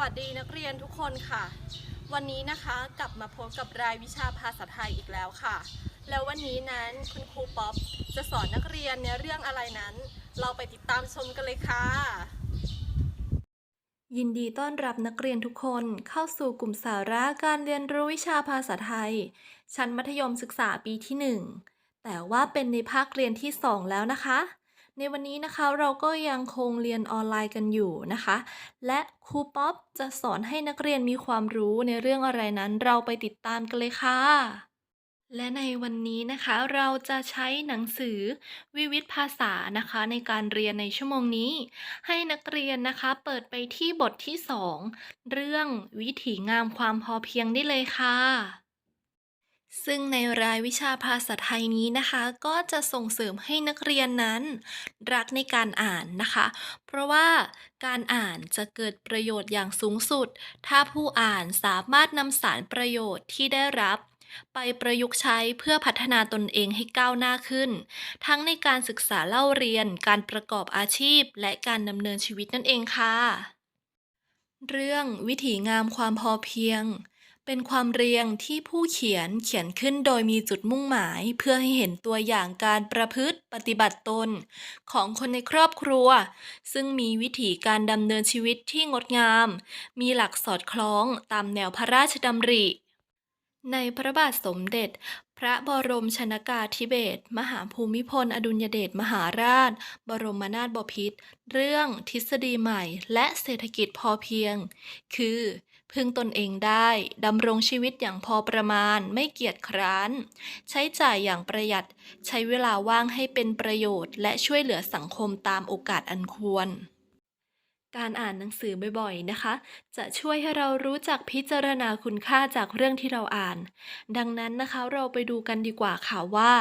วัสดีนักเรียนทุกคนค่ะ วันนี้นะคะกลับมาพบกับรายวิชาภาษาไทยอีกแล้วค่ะ แล้ววันนี้นั้นคุณครูป๊อปจะสอนนักเรียนในเรื่องอะไรนั้น เราไปติดตามชมกันเลยค่ะ ยินดีต้อนรับนักเรียนทุกคนเข้าสู่กลุ่มสาระการเรียนรู้วิชาภาษาไทย ชั้นมัธยมศึกษาปีที่ 1 แต่ว่าเป็นในภาคเรียนที่ 2 แล้วนะคะ ในวันนี้นะคะเราก็ยังคงเรียนออนไลน์กันอยู่นะคะ และครูป๊อปจะสอนให้นักเรียนมีความรู้ในเรื่องอะไรนั้นเราไปติดตามกันเลยค่ะ และในวันนี้นะคะเราจะใช้หนังสือวิวิธภาษานะคะ ในการเรียนในชั่วโมงนี้ ให้นักเรียนนะคะเปิดไปที่บทที่ 2 เรื่องวิถีงามความพอเพียงได้เลยค่ะ ซึ่งในรายวิชาภาษาไทยนี้นะคะ ก็จะส่งเสริมให้นักเรียนนั้น รักในการอ่านนะคะ เพราะว่าการอ่านจะเกิดประโยชน์อย่างสูงสุด ถ้าผู้อ่านสามารถนำสารประโยชน์ที่ได้รับ ไปประยุกต์ใช้เพื่อพัฒนาตนเองให้ก้าวหน้าขึ้น ทั้งในการศึกษาเล่าเรียน การประกอบอาชีพ และการดำเนินชีวิตนั่นเองค่ะ เรื่องวิถีงามความพอเพียง เป็นความเรียงที่ผู้เขียนเขียนขึ้นโดยมีจุดมุ่งหมาย เพื่อให้เห็นตัวอย่างการประพฤติปฏิบัติตน ของคนในครอบครัว ซึ่งมีวิถีการดำเนินชีวิตที่งดงาม มีหลักสอดคล้องตามแนวพระราชดำริ ในพระบาทสมเด็จ พระบรมชนากาธิเบศรมหาภูมิพล อดุลยเดชมหาราช บรมนาถบพิตรเรื่องทฤษฎีใหม่ และเศรษฐกิจพอเพียง คือ พึ่งตนเองได้ดำรงชีวิตอย่างพอประมาณไม่เกียจคร้าน ใช้จ่ายอย่างประหยัด ใช้เวลาว่างให้เป็นประโยชน์ และช่วยเหลือสังคมตามโอกาสอันควร การอ่านหนังสือบ่อยๆนะคะ จะช่วยให้เรารู้จักพิจารณาคุณค่าจากเรื่องที่เราอ่าน ดังนั้นนะคะเราไปดูกันดีกว่าค่ะว่า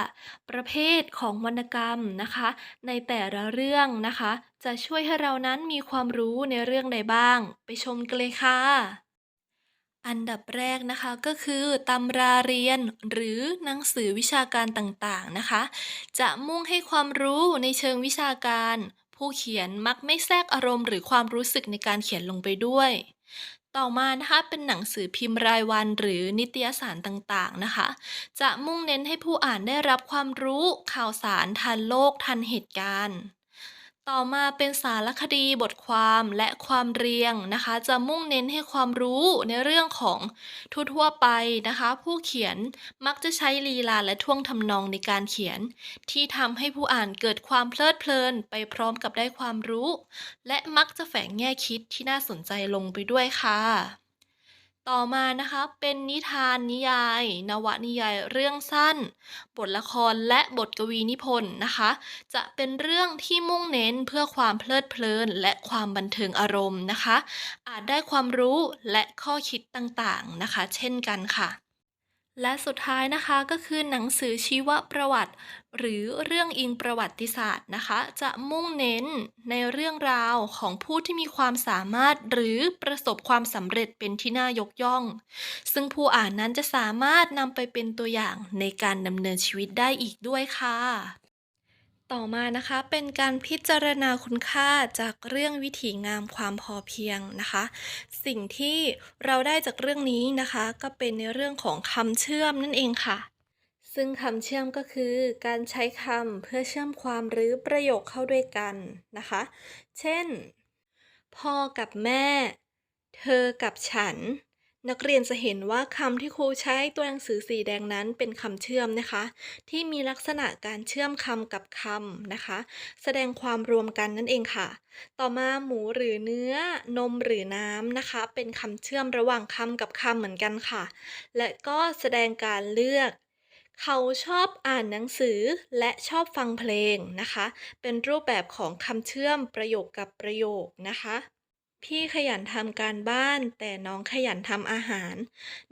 ประเภทของวรรณกรรมนะคะ ในแต่ละเรื่องนะคะ จะช่วยให้เรานั้นมีความรู้ในเรื่องใดบ้าง ไปชมกันเลยค่ะอันดับแรกนะคะก็คือตำราเรียนหรือหนังสือวิชาการต่างๆนะคะ จะมุ่งให้ความรู้ในเชิงวิชาการ ผู้เขียนมักไม่แทรกอารมณ์หรือความรู้สึกในการเขียนลงไปด้วย ต่อมานะคะเป็นหนังสือพิมพ์รายวันหรือนิตยสารต่างๆนะคะ จะมุ่งเน้นให้ผู้อ่านได้รับความรู้ข่าวสารทันโลกทันเหตุการณ์ ต่อมาเป็นสารคดีบทความและความเรียงนะคะ จะมุ่งเน้นให้ความรู้ในเรื่องของทั่วๆไปนะคะ ผู้เขียนมักจะใช้ลีลาและท่วงทำนองในการเขียน ที่ทำให้ผู้อ่านเกิดความเพลิดเพลินไปพร้อมกับได้ความรู้ และมักจะแฝงแง่คิดที่น่าสนใจลงไปด้วยค่ะ ต่อมานะคะเป็นนิทานนิยาย นวนิยายเรื่องสั้น บทละครและบทกวีนิพนธ์นะคะ จะเป็นเรื่องที่มุ่งเน้นเพื่อความเพลิดเพลินและความบันเทิงอารมณ์นะคะ อาจได้ความรู้และข้อคิดต่างๆนะคะ เช่นกันค่ะและสุดท้ายนะคะก็คือหนังสือชีวประวัติ หรือเรื่องอิงประวัติศาสตร์นะคะ จะมุ่งเน้นในเรื่องราวของผู้ที่มีความสามารถหรือประสบความสำเร็จเป็นที่น่ายกย่อง ซึ่งผู้อ่านนั้นจะสามารถนำไปเป็นตัวอย่างในการดำเนินชีวิตได้อีกด้วยค่ะ ต่อมานะคะเป็นการพิจารณาคุณค่าจากเรื่องวิถีงามความพอเพียงนะคะ สิ่งที่เราได้จากเรื่องนี้นะคะ ก็เป็นในเรื่องของคำเชื่อมนั่นเองค่ะ ซึ่งคำเชื่อมก็คือการใช้คำเพื่อเชื่อมความหรือประโยคเข้าด้วยกันนะคะ เช่น พ่อกับแม่ เธอกับฉัน นักเรียนจะเห็นว่าคำที่ครูใช้ตัวหนังสือสีแดงนั้นเป็นคำเชื่อมนะคะ ที่มีลักษณะการเชื่อมคำกับคำนะคะ แสดงความรวมกันนั่นเองค่ะ ต่อมาหมูหรือเนื้อ นมหรือน้ำนะคะ เป็นคำเชื่อมระหว่างคำกับคำเหมือนกันค่ะ และก็แสดงการเลือก เขาชอบอ่านหนังสือและชอบฟังเพลงนะคะ เป็นรูปแบบของคำเชื่อมประโยคกับประโยคนะคะ พี่ขยันทำการบ้าน แต่น้องขยันทำอาหาร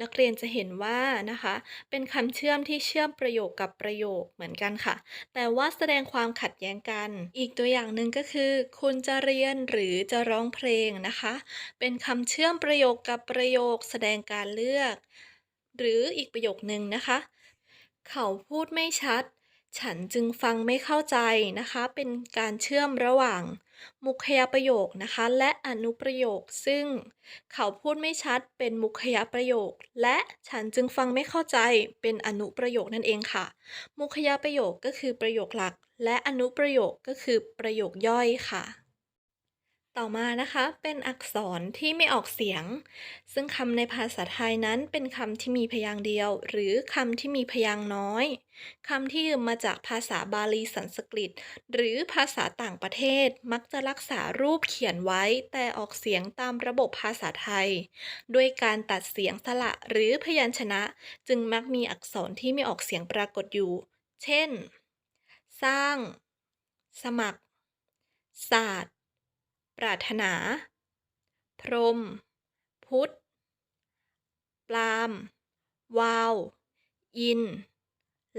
นักเรียนจะเห็นว่านะคะ เป็นคำเชื่อมที่เชื่อมประโยคกับประโยคเหมือนกันค่ะ แต่ว่าแสดงความขัดแย้งกัน อีกตัวอย่างหนึ่งก็คือ คุณจะเรียนหรือจะร้องเพลงนะคะ เป็นคำเชื่อมประโยคกับประโยค แสดงการเลือก หรืออีกประโยคนึงนะคะ เขาพูดไม่ชัด ฉันจึงฟังไม่เข้าใจนะคะ เป็นการเชื่อมระหว่างมุขยประโยคนะคะ และอนุประโยค ซึ่งเขาพูดไม่ชัดเป็นมุขยประโยค และฉันจึงฟังไม่เข้าใจเป็นอนุประโยคนั่นเองค่ะ มุขยประโยคก็คือประโยคหลัก และอนุประโยคก็คือประโยคย่อยค่ะ ต่อมานะคะเป็นอักษรที่ไม่ออกเสียง ซึ่งคำในภาษาไทยนั้นเป็นคำที่มีพยางค์เดียว หรือคำที่มีพยางค์น้อยคำที่ยืมมาจากภาษาบาลีสันสกฤต หรือภาษาต่างประเทศมักจะรักษารูปเขียนไว้ แต่ออกเสียงตามระบบภาษาไทย ด้วยการตัดเสียงสระหรือพยัญชนะ จึงมักมีอักษรที่ไม่ออกเสียงปรากฏอยู่ เช่น สร้าง สมัคร ศาสตร์ ปรารถนา พรหมพุทธ ปราม วาว อิน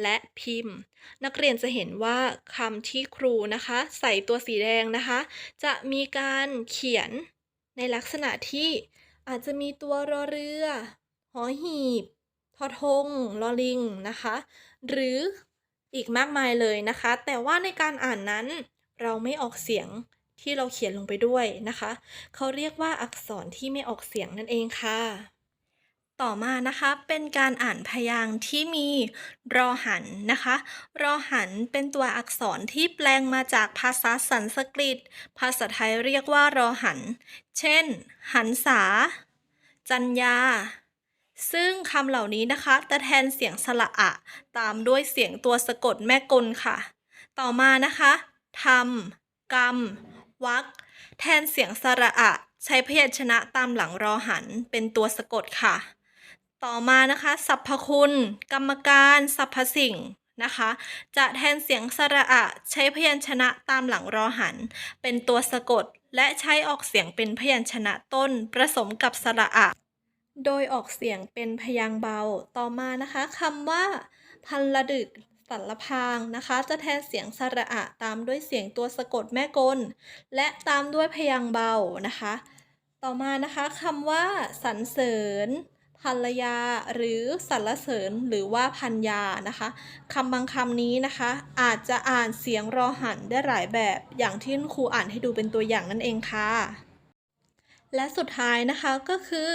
และพิมพ์ นักเรียนจะเห็นว่าคำที่ครูนะคะ ใส่ตัวสีแดงนะคะ จะมีการเขียนในลักษณะที่อาจจะมีตัวรอเรือหอหีบทอทงลอลิงนะคะ หรืออีกมากมายเลยนะคะ แต่ว่าในการอ่านนั้นเราไม่ออกเสียง ที่เราเขียนลงไปด้วยนะคะ เขาเรียกว่าอักษรที่ไม่ออกเสียงนั่นเองค่ะ ต่อมานะคะเป็นการอ่านพยางค์ที่มีรอหันนะคะ รอหันเป็นตัวอักษรที่แปลงมาจากภาษาสันสกฤต ภาษาไทยเรียกว่ารอหัน เช่น หันษา จัญญาซึ่งคำเหล่านี้นะคะจะแทนเสียงสระอะ ตามด้วยเสียงตัวสะกดแม่กลค่ะ ต่อมานะคะทำกรรม วรรคแทนเสียงสระอะ ใช้พยัญชนะตามหลังรอหันเป็นตัวสะกดค่ะ ต่อมานะคะสรรพคุณ กรรมการสรรพสิ่งนะคะ จะแทนเสียงสระอะ ใช้พยัญชนะตามหลังรอหัน เป็นตัวสะกด และใช้ออกเสียงเป็นพยัญชนะต้นผสมกับสระอะ โดยออกเสียงเป็นพยางเบา ต่อมานะคะคำว่า พันละดึก สันละพางนะคะ จะแทนเสียงสระอะตามด้วยเสียงตัวสะกดแม่กล และตามด้วยพยางค์เบานะคะ ต่อมานะคะคำว่าสรรเสริญภรรยาหรือสรรเสริญหรือว่าพัญญานะคะคำบางคำนี้นะคะ อาจจะอ่านเสียงรอหันได้หลายแบบอย่างที่ครูอ่านให้ดูเป็นตัวอย่างนั่นเองค่ะ และสุดท้ายนะคะก็คือ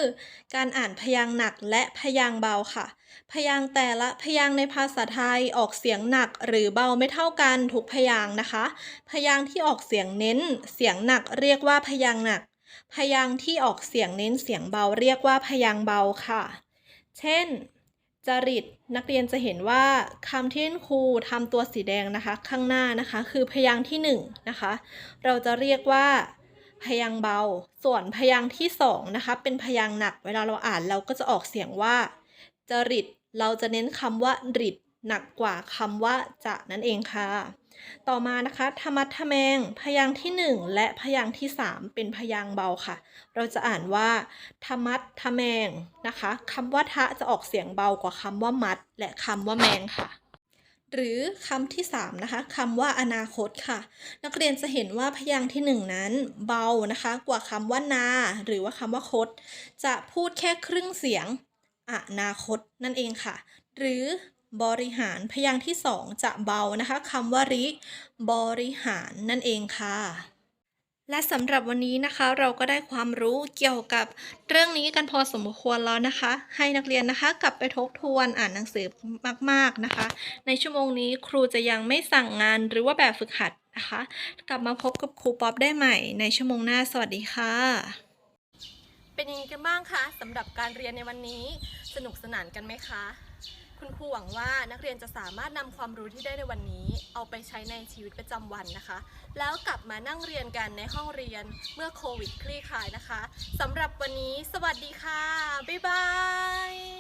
การอ่านพยางค์หนักและพยางค์เบาค่ะ พยางค์แต่ละพยางค์ในภาษาไทยออกเสียงหนักหรือเบาไม่เท่ากันทุกพยางค์นะคะ พยางค์ที่ออกเสียงเน้น เสียงหนักเรียกว่าพยางค์หนัก พยางค์ที่ออกเสียงเน้นเสียงเบาเรียกว่าพยางค์เบาค่ะ เช่น จริตนักเรียนจะเห็นว่าคำที่ครูทำตัวสีแดงนะคะ ข้างหน้านะคะ คือพยางค์ที่หนึ่งนะคะเราจะเรียกว่า พยางค์เบา ส่วนพยางค์ที่สองนะคะเป็นพยางค์หนัก เวลาเราอ่านเราก็จะออกเสียงว่าจริต เราจะเน้นคำว่าริดหนักกว่าคำว่าจะนั่นเองค่ะ ต่อมานะคะธรรมัดทะแมง พยางค์ที่หนึ่งและพยางค์ที่สามเป็นพยางค์เบาค่ะ เราจะอ่านว่าธรรมัดทะแมงนะคะคำว่าทะจะออกเสียงเบากว่าคำว่ามัด และคำว่าแมงค่ะ หรือคำที่3นะคะคำว่าอนาคตค่ะ นักเรียนจะเห็นว่าพยางค์ที่ 1 นั้นเบานะคะ กว่าคำว่านา หรือว่าคำว่าคต จะพูดแค่ครึ่งเสียงอนาคตนั่นเองค่ะ หรือบริหารพยางค์ที่ 2 จะเบานะคะคำว่าริ บริหารนั่นเองค่ะ และสำหรับวันนี้นะคะเราก็ได้ความรู้เกี่ยวกับเรื่องนี้กันพอสมควรแล้วนะคะ ให้นักเรียนนะคะกลับไปทบทวนอ่านหนังสือมากๆนะคะ ในชั่วโมงนี้ครูจะยังไม่สั่งงานหรือว่าแบบฝึกหัดนะคะ กลับมาพบกับครูป๊อปได้ใหม่ในชั่วโมงหน้าสวัสดีค่ะ เป็นยังไงกันบ้างคะสำหรับการเรียนในวันนี้สนุกสนานกันไหมคะ คุณครูหวังว่านักเรียนจะสามารถนำความรู้ที่ได้ในวันนี้ เอาไปใช้ในชีวิตประจำวันนะคะ แล้วกลับมานั่งเรียนกันในห้องเรียนเมื่อโควิดคลี่คลายนะคะสำหรับวันนี้ สวัสดีค่ะ บ๊ายบาย